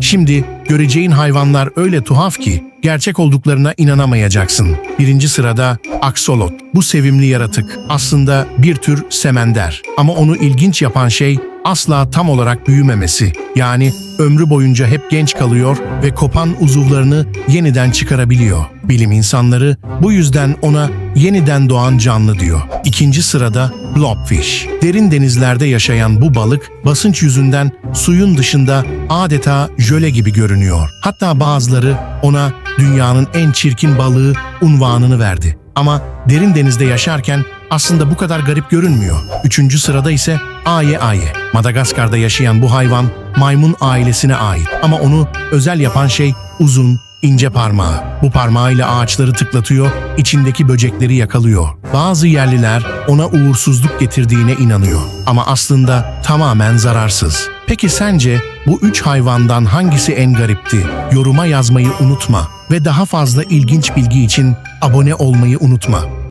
Şimdi göreceğin hayvanlar öyle tuhaf ki gerçek olduklarına inanamayacaksın. Birinci sırada aksolot. Bu sevimli yaratık aslında bir tür semender. Ama onu ilginç yapan şey asla tam olarak büyümemesi. Yani ömrü boyunca hep genç kalıyor ve kopan uzuvlarını yeniden çıkarabiliyor. Bilim insanları bu yüzden ona yeniden doğan canlı diyor. İkinci sırada blobfish. Derin denizlerde yaşayan bu balık basınç yüzünden suyun dışında adeta jöle gibi görünüyor. Hatta bazıları ona dünyanın en çirkin balığı unvanını verdi. Ama derin denizde yaşarken aslında bu kadar garip görünmüyor. Üçüncü sırada ise aye aye. Madagaskar'da yaşayan bu hayvan maymun ailesine ait. Ama onu özel yapan şey uzun, ince parmağı. Bu parmağıyla ağaçları tıklatıyor, içindeki böcekleri yakalıyor. Bazı yerliler ona uğursuzluk getirdiğine inanıyor. Ama aslında tamamen zararsız. Peki sence bu üç hayvandan hangisi en garipti? Yoruma yazmayı unutma ve daha fazla ilginç bilgi için abone olmayı unutma.